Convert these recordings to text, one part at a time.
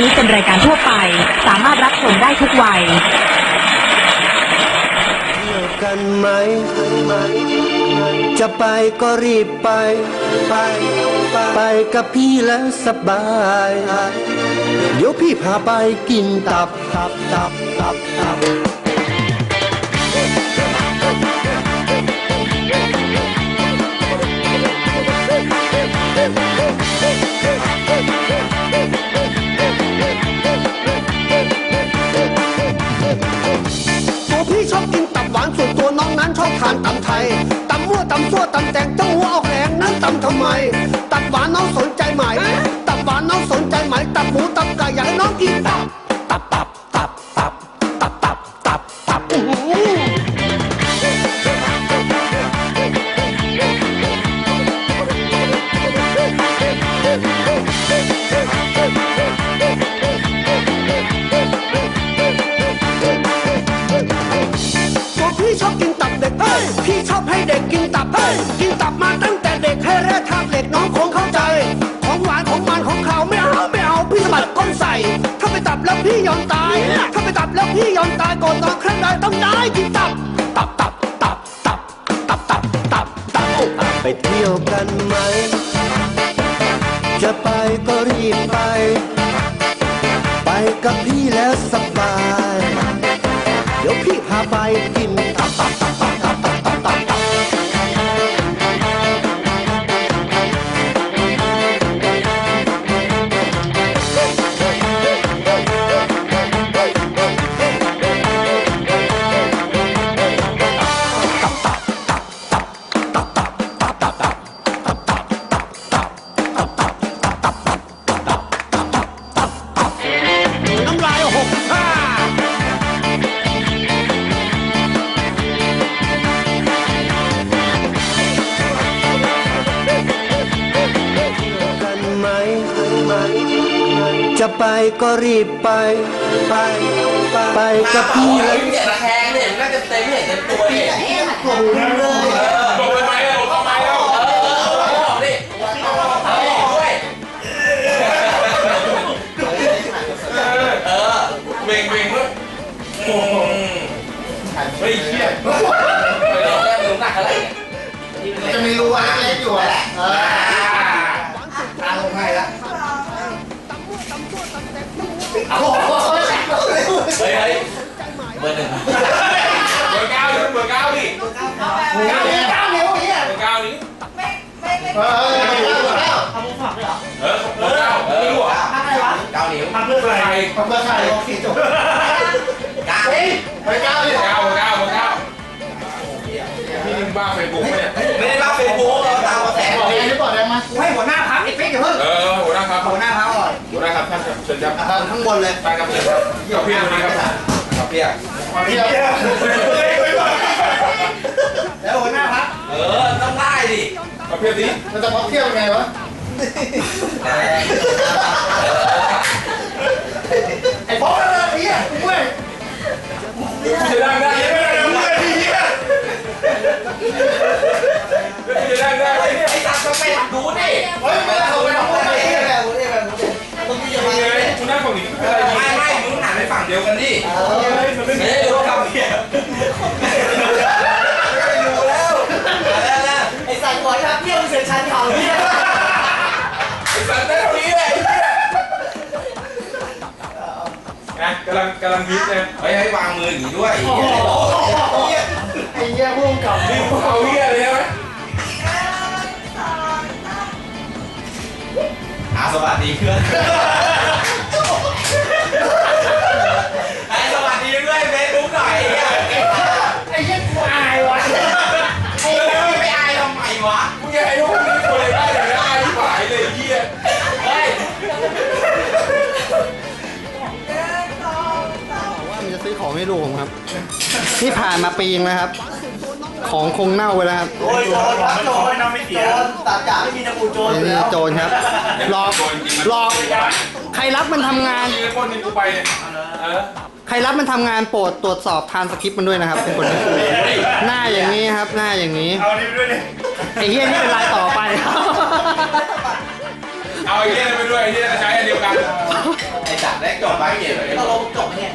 นี้เป็นรายการทั่วไป สามารถรับชมได้ทุกวัยกันไหม จะไปก็รีบไป ไป ไปกับพี่แล้วสบาย เดี๋ยวพี่พาไปกินตับตับตับตับตับ ตำซั่วตำแตงต้องหัวออกแรงนั้นตำทำไม ตับหวานน้องสนใจไหม ตับหวานน้องสนใจไหม ตับหมูตับไก่อยากให้น้องกินตับ อมตาย ถ้าไปตับแล้วพี่ยอมตายก่อนนอนครั้งใดต้องได้กินตับ ตับตับตับตับตับตับตับตับไปเที่ยวกันไหม จะไปก็รีบไป ไปกับพี่แล้วสบาย เดี๋ยวพี่พาไปกิน จะไปก็รีบไป ไป ไปกับพี่แล้วเห็นแทงเนี่ยน่าจะเต็มเห็นเต็มตัวเนี่ยบอกไปไหมบอกทำไมแล้วเบอกดิบอกด้วยเออเบ่งเบ่งด้วยเฮ้ยเครียด เบอร์หนึ่งเบอร์เก้าดิเบอร์เก้าดิเก้านิ้วเก้านิ้วเนี่ยเบอร์เก้านี้เออเออเออเออเบอร์เก้าเออรู้อะเก้านิ้วเพื่อใครทำเพื่อใครโอเคจบเก้าเฮ้ยไปเก้าดิเก้าเก้าเบอร์เก้าพี่นึงบ้าเฟซบุ๊กเนี่ยไม่ได้บ้าเฟซบุ๊กเราตามกระแสบอกแดงนี่บอกแดงมาให้หัวหน้าพักไอ้เป๊กอย่าเพิ่งเออหัวหน้าครับหัวหน้าพักก่อนหัวหน้าครับท่านครับเชิญครับอะข้างบนเลยไปครับเชิญครับกับพี่คนนี้ครับ กับพี่อะมาพี่แล้วหัวหน้าพักเออ ต้องได้ดิกับพี่นี้มันจะพักเที่ยวยังไงวะไอ้พ่อเลยไอ้เหี้ยเว้ยจะได้ได้ไม่ได้ไม่ได้พี่เนี่ยจะได้ได้ไอ้ตัดก็ไปดูดิ กำลังกำลังฮิตนะเฮ้ยให้วางมืออย่างนี้ด้วยไอ้เหี้ยพุ่งกลับนี่เอาเฮียเลยใช่ไหมอะสวัสดีเพื่อน ให้ลูกผมครับนี่ผ่านมาปีนึงแล้วครับ ของคงเน่าไปแล้วครับโอ้ยโจรครับโจรโจรตัดจ่าไม่มีตะปูโจรนี่แล้วโจรครับหลอกหลอกใครรับมันทำงาน ยืนคนหนึงกูไปเนี่ยเออใครรับมันทำงานโปรดตรวจสอบทานสคริปต์มันด้วยนะครับเป็นคนที่หน้าอย่างนี้ครับ หน้าอย่างนี้เอานี่ไปด้วยดิไอ้เหี้ยนี่เป็นรายต่อไปครับเอาไอ้เฮียไปด้วยไอ้เฮียก็ใช้อันเดียวกัน ไอ้จ๋าได้จบไปเก็บไว้ ตกลงจบไหมเนี่ย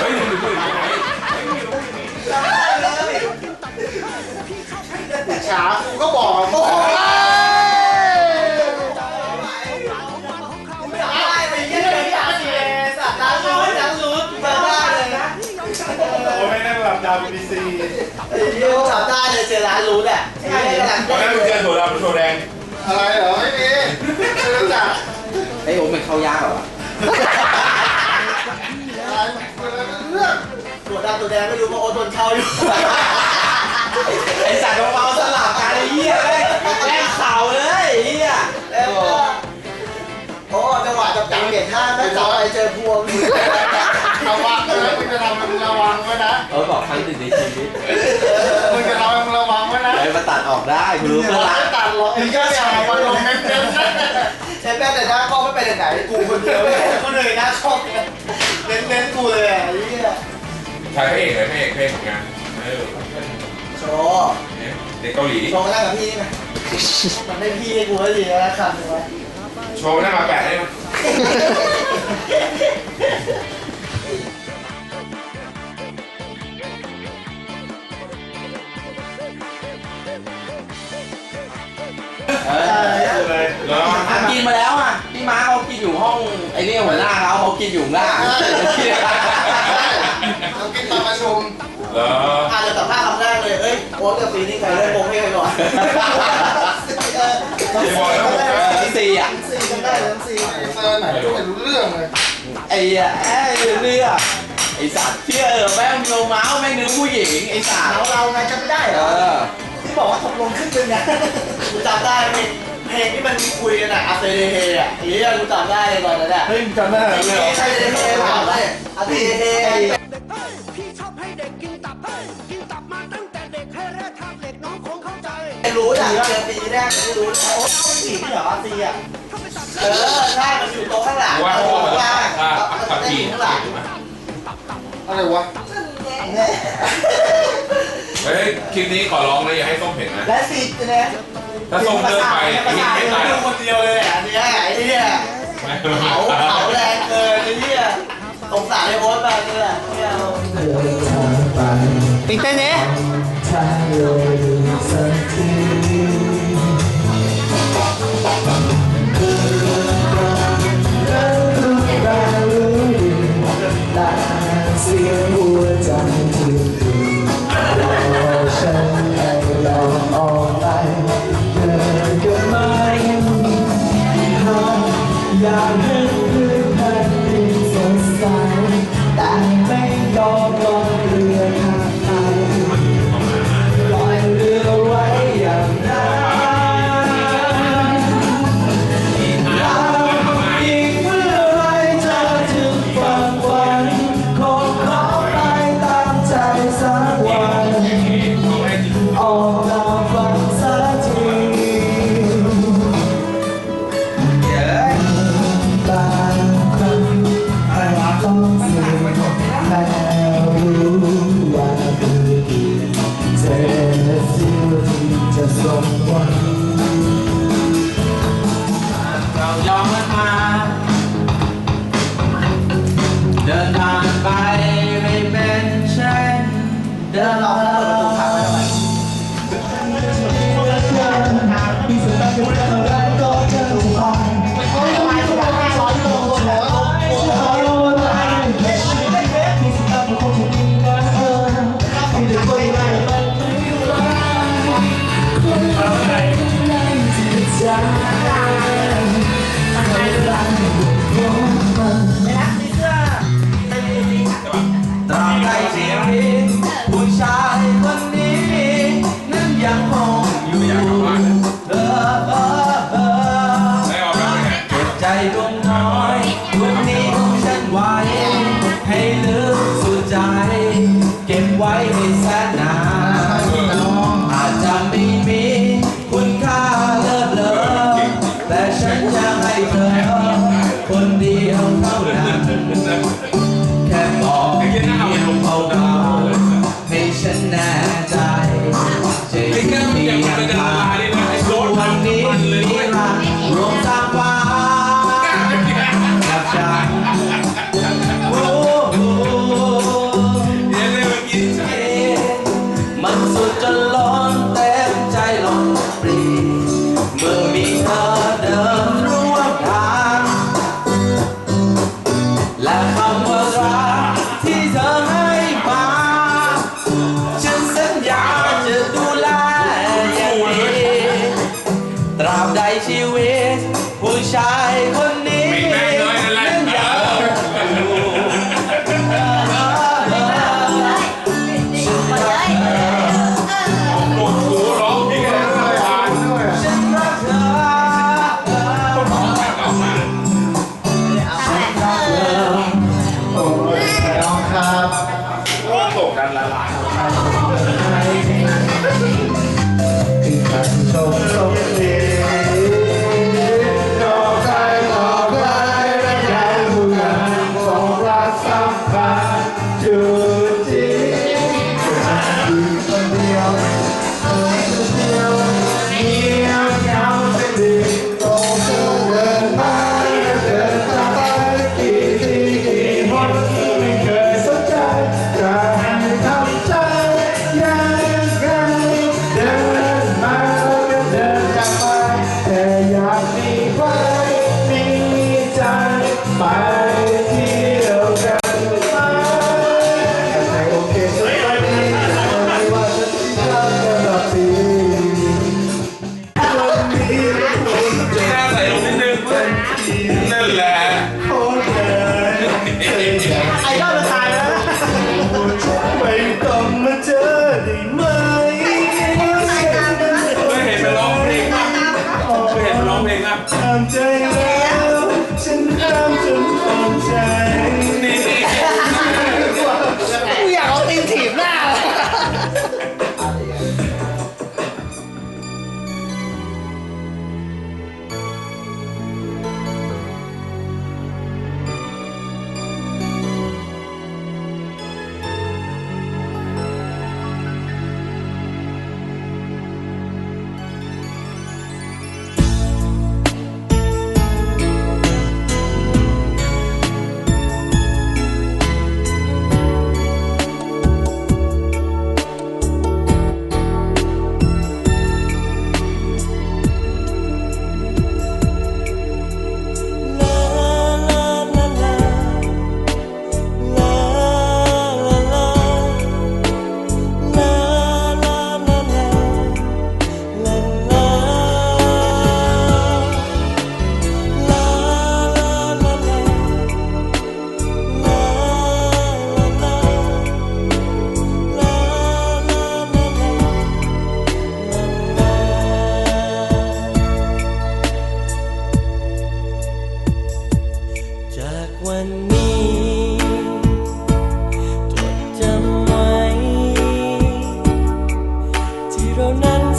เฮ้ยหนูหนูหนูฉากูก็บอกโอ้โหได้ไปยี่ยมเลยพี่อาร์ตเลยสัตว์ร้านร้านรู้เจอได้เลยนะโอ้ไม่นั่งหลับดาวบีบีซีเยี่ยมจับได้เลยเจอร้านรู้แหละใช่กำลังตอนได้นั้นมึงเจอถั่วดำหรือถั่วแดง อะไรเหรอ ไม่มีไม่รู้จักไอ้โอ้มันเข้ายากเหรอ ตัวดำตัวแดงไม่รู้เพราโอตนเช่าอยู่ ไอ้สัตว์เบาๆสลับกันไอ้เหี้ยแม่งแม่งเข่าเลยไอ้เหี้ยแล้วก็โอ้จังหวะจับจับเปลี่ยนท่าไม่จับอะไรเจอพวงระวังนะมึงจะทำมึงระวังไว้นะเออบอกครั้งหนึ่งในชีวิตมึงจะทำมึงระวังไว้นะไอ้มาตัดออกได้กูรู้มึงเพื่อนรักตัดหรอกมึงก็อย่ามาลงเน้นๆนะใช้แป้งแต่หน้าข้อไม่ไปไหนกูคนเดียวเลยคนอื่นหน้าข้อเใช่พระเอกเลยพระเอกเพลงของงานเออโชว์เนี่ยเด็กเกาหลี โชว์นั่งกับพี่ไหมมันได้พี่ให้กูก็ดีแล้วคำนึงวะ โชว์หน้ามาแปะได้ไหม ไอ้นี่หัวหน้าเขาเขากินอยู่ข้างล่างเรากินตอนประชุมแล้วอ่านเลยสัมภาษณ์คำแรกเลย เอ้ยโอ๊ตกับซีนี่ใครเล่นโมงให้ใครก่อนพี่บอกแล้วผมก็ที่สี่อะซีกันได้ทั้งซีไอ้เซอร์ไหนไม่รู้เรื่องเลย ไอ้เหี้ยไอ้เรื่องไอ้สัตว์เชื่อแม่งโยเมาส์แม่งนึกผู้หญิงไอ้สัตว์เราเราไงจำไม่ได้เหรอที่บอกว่าตกลงขึ้นเป็นไงกูจำได้เพลงเพ ลงที่มันคุยกันอะอาเซเดเฮอะไอ้เหี้ยกูจำได้เลยตอนนั้นอะเฮ้ยจำได้เหรอไอ้ใช่เดเฮถามได้อาเซเดเฮเด็กเฮ้ยพี่ชอบให้เด็กกินตับเฮ้ยกินตับมาตั้งแต่เด็กให้แร่ธาตุเหล็กน้องคงเข้าใจรู้จักเจอปีแรกไม่รู้โอ้เป็นผีเหรออาซีอะถ้าไปตับเออใช่มันอยู่โต๊ะข้างหลังว่าโต๊ะพ่อมันข้างล่างถ้ามันขับได้ขี่อยู่ข้างหลังอะไรวะเฮ้ยคลิปนี้ขอร้องเลยอย่าให้ส้มเห็นนะและซีเนี่ย ถ้าส่งเดินไปไอ้เหี้ยไม่ตายหรอกคนเดียวเลยอันนี้ไอ้เนี่ยเผาเผาแรงเกินไอ้เนี่ยสงสารไอ้โอ๊ตมากเลยอะไม่เอาตื่นเต้นเนี่ย สดใสแต่ไม่ยอมลง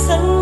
dẫn